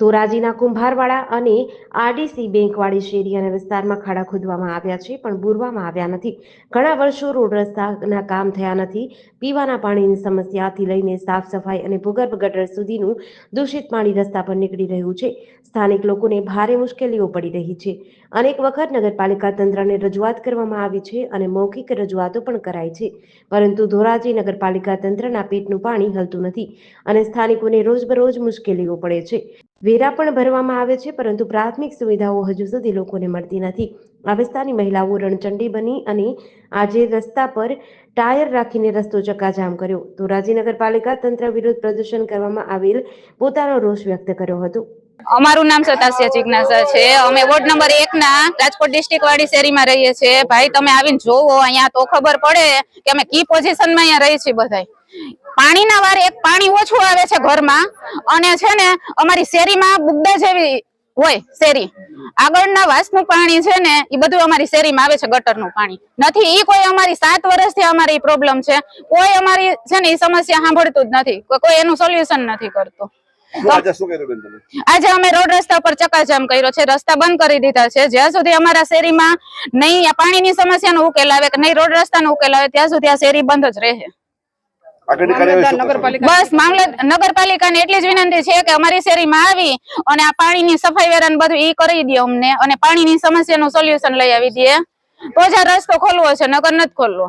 ધોરાજીના કુંભારવાડા અને આરડીસી બેંકવાળી શેરી અને વિસ્તારમાં ખાડા ખોદવામાં આવ્યા છે, પણ પૂરવામાં આવ્યા નથી. ઘણા વર્ષો રોડ રસ્તાના કામ થયા નથી. પીવાના પાણીની સમસ્યાથી લઈને સાફ સફાઈ અને ભૂગર્ભ ગટર સુધીનું દૂષિત પાણી રસ્તા પર નીકળી રહ્યું છે. સ્થાનિક લોકોને ભારે મુશ્કેલીઓ પડી રહી છે. અનેક વખત નગરપાલિકા તંત્રને રજૂઆત કરવામાં આવી છે અને મૌખિક રજૂઆતો પણ કરાઈ છે. પરંતુ ધોરાજી નગરપાલિકા તંત્રના પેટનું પાણી હલતું નથી અને સ્થાનિકોને રોજબરોજ મુશ્કેલીઓ પડે છે. વેરા પણ ભરવામાં આવે છે, પરંતુ પ્રાથમિક સુવિધાઓ હજુ સુધી લોકોને મળતી નથી. આ વિસ્તારની મહિલાઓ રણચંડી બની અને આજે રસ્તા પર ટાયર રાખીને રસ્તો ચક્કાજામ કર્યો. ધોરાજી નગરપાલિકા તંત્ર વિરુદ્ધ પ્રદર્શન કરવામાં આવેલ પોતાનો રોષ વ્યક્ત કર્યો હતો. અમારું નામ સતાસ્ય જિજ્ઞાસા છે. અમે વોર્ડ નંબર એક ના રાજકોટ ડિસ્ટ્રિક્ટ વાળી શેરીમાં રહીએ છીએ. ભાઈ, તમે આવીને જોવો, અહીંયા તો ખબર પડે કે અમે કી પોઝિશનમાં અહીંયા રહીએ છીએ બધા પાણીના વારે એક પાણી ઓછું આવે છે ઘરમાં. અને છે ને અમારી શેરીમાં બુગડા જેવી હોય શેરી. આગળના વાસનું પાણી છે ને એ બધું અમારી શેરીમાં આવે છે ગટરનું પાણી. નથી ઈ કોઈ અમારી સાત વર્ષથી અમારી પ્રોબ્લેમ છે. કોઈ અમારી છે ને એ સમસ્યા સાંભળતું જ નથી. કોઈ- એનું સોલ્યુશન નથી કરતું. આજે અમે રોડ રસ્તા પર ચકાજામ કર્યો છે રસ્તા બંધ કરી દીધા છે. જ્યાં સુધી અમારા શેરીમાં નહીં પાણીની સમસ્યાનો ઉકેલ આવે કે નહીં રોડ રસ્તાનો ઉકેલ આવે ત્યાં સુધી આ શેરી બંધ જ રહે આગળની કાર્યવાહી શું કરશો? બસ નગરપાલિકાને એટલી જ વિનંતી છે કે અમારી શેરીમાં આવી અને આ પાણીની સફાઈ વેરા બધું ઈ કરી દે અમને અને પાણીની સમસ્યાનું સોલ્યુશન લઈ આવી દે. તો જ આ રસ્તો ખોલવો છે, નકર નથી ખોલવો.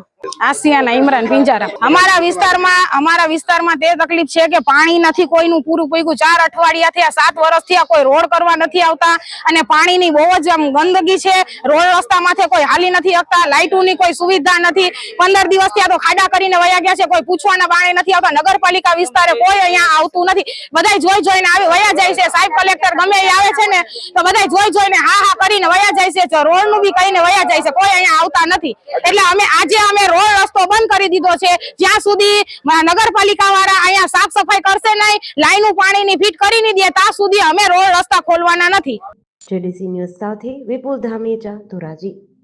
આસિયાના ઇમરાન પિંજારા. અમારા વિસ્તારમાં અમારા વિસ્તારમાં તે તકલીફ છે કે પાણી નથી કોઈનું પૂરું પૂરું ચાર અઠવાડિયાથી આ સાત વર્ષથી આ કોઈ રોડ કરવા નથી આવતા. અને પાણીની બહુ જ ગંદકી છે. રોડ રસ્તા કોઈ હાલી નથી આવતા લાઇટોની કોઈ સુવિધા નથી. પંદર દિવસ આ તો ખાડા કરીને વયા ગયા છે, કોઈ પૂછવાના બાણે નથી આવતા. નગરપાલિકા વિસ્તારે કોઈ અહીંયા આવતું નથી. બધાય જોઈ જોઈને આવી વયા જાય છે. સાહેબ કલેક્ટર ગમે એ આવે છે ને, તો બધા જોઈ જોઈને હા હા કરીને વયા જાય છે રોડનું બી કહીને વયા જાય છે, કોઈ અહીંયા આવતા નથી. એટલે અમે આજે અમે રોડ રસ્તો બંધ કરી દીધો છે. જ્યાં સુધી નગરપાલિકા વાળા અહીંયા સાફ સફાઈ કરશે નહીં લાઈનું પાણીની ફીટ કરી નહીં દે, ત્યાં સુધી અમે રોડ રસ્તા ખોલવાના નથી. જેડીસી ન્યૂઝ સાથે વિપુલ ધામેચા ધોરાજી.